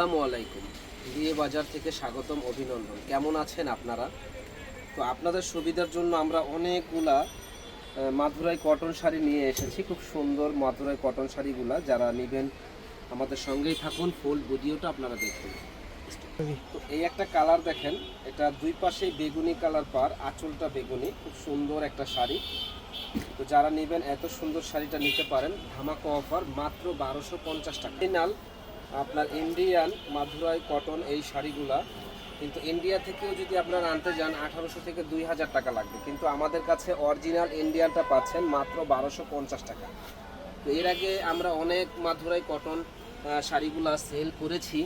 আসসালামু আলাইকুম। বিয়ে বাজার থেকে স্বাগতম অভিনন্দন। কেমন আছেন আপনারা? তো আপনাদের সুবিধার জন্য আমরা অনেকগুলা আহ, মাদুরাই কটন শাড়ি নিয়ে এসেছি। খুব সুন্দর মাদুরাই কটন শাড়িগুলা। যারা নেবেন আমাদের সঙ্গেই থাকুন। ফুল ভিডিওটা আপনারা দেখুন। তো এই একটা কালার দেখেন। এটা দুই পাশেই বেগুনি কালার পার আঁচলটা বেগুনি। খুব সুন্দর একটা শাড়ি। তো যারা নেবেন এত সুন্দর শাড়িটা নিতে পারেন। ধামাকা অফার মাত্র বারোশো পঞ্চাশ টাকা। ফাইনাল আপনার ইন্ডিয়ান মাধুরাই কটন এই শাড়িগুলা, কিন্তু ইন্ডিয়া থেকেও যদি আপনারা আনতে যান, আঠারোশো থেকে দুই হাজার টাকা লাগবে। কিন্তু আমাদের কাছে অরিজিনাল ইন্ডিয়ানটা পাচ্ছেন মাত্র বারোশো পঞ্চাশ টাকা। তো এর আগে আমরা অনেক মাধুরাই কটন শাড়িগুলা সেল করেছি।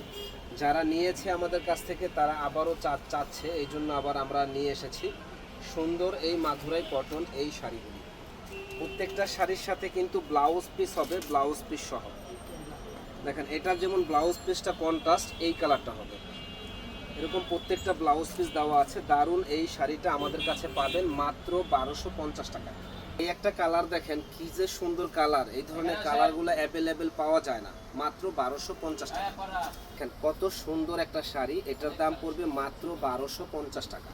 যারা নিয়েছে আমাদের কাছ থেকে, তারা আবারও চা চাচ্ছে। এই জন্য আবার আমরা নিয়ে এসেছি। সুন্দর এই মাধুরাই কটন এই শাড়িগুলি। প্রত্যেকটা শাড়ির সাথে কিন্তু ব্লাউজ পিস হবে ব্লাউজ পিস সহ। দেখেন, এটার যেমন ব্লাউজ পিসটা কন্ট্রাস্ট এই কালারটা হবে। এরকম প্রত্যেকটা ব্লাউজ পিস দেওয়া আছে। দারুণ এই শাড়িটা আমাদের কাছে পাবেন মাত্র বারোশো পঞ্চাশ টাকা। এই একটা কালার দেখেন, কি যে সুন্দর কালার এই ধরনের কালারগুলো অ্যাভেলেবেল পাওয়া যায় না। মাত্র বারোশো পঞ্চাশ টাকা। দেখেন, কত সুন্দর একটা শাড়ি। এটার দাম পড়বে মাত্র বারোশো পঞ্চাশ টাকা।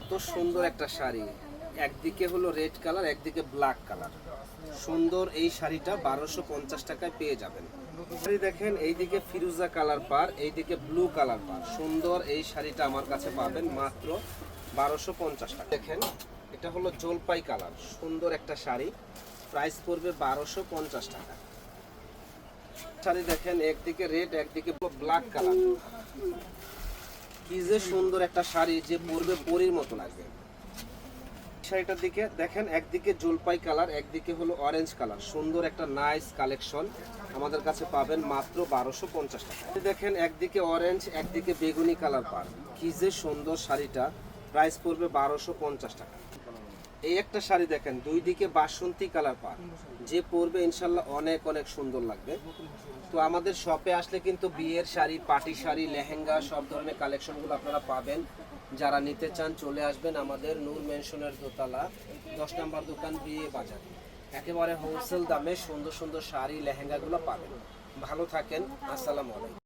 কত সুন্দর একটা শাড়ি। একদিকে হলো রেড কালার, একদিকে ব্ল্যাক কালার। সুন্দর এই শাড়িটা বারোশো পঞ্চাশ টাকায় পেয়ে যাবেন। শাড়ি দেখেন, এইদিকে ফিরুজা কালার পার, এইদিকে ব্লু কালার পার। সুন্দর এই শাড়িটা আমার কাছে পাবেন মাত্র বারোশো পঞ্চাশ টাকা। দেখেন, এটা হলো জলপাই কালার, সুন্দর একটা শাড়ি। প্রাইস পড়বে বারোশো পঞ্চাশ টাকা। শাড়ি দেখেন, একদিকে রেড, একদিকে ব্ল্যাক কালার। কি যে সুন্দর একটা শাড়ি, যে পরবে পরির মতো লাগবে। শাড়িটার দিকে দেখেন, একদিকে জলপাই কালার, একদিকে হলো অরেঞ্জ কালার। সুন্দর একটা নাইস কালেকশন আমাদের কাছে পাবেন মাত্র বারোশো পঞ্চাশ টাকা। দেখেন, একদিকে অরেঞ্জ একদিকে বেগুনি কালার পার। কি যে সুন্দর শাড়িটা। প্রাইস পড়বে বারোশো পঞ্চাশ টাকা। এই একটা শাড়ি দেখেন, দুই দিকে বাসন্তী কালার পার। যে পরবে ইনশাল্লাহ অনেক অনেক সুন্দর লাগবে। তো আমাদের শপে আসলে কিন্তু বিয়ের শাড়ি, পাটি শাড়ি, লেহেঙ্গা সব ধরনের কালেকশনগুলো আপনারা পাবেন। যারা নিতে চান চলে আসবেন আমাদের নূর মেনশনের দোতলা, দশ নম্বর দোকান বিয়ে বাজার। একেবারে হোলসেল দামে সুন্দর সুন্দর শাড়ি লেহেঙ্গাগুলো পাবেন। ভালো থাকেন, আসসালামু আলাইকুম।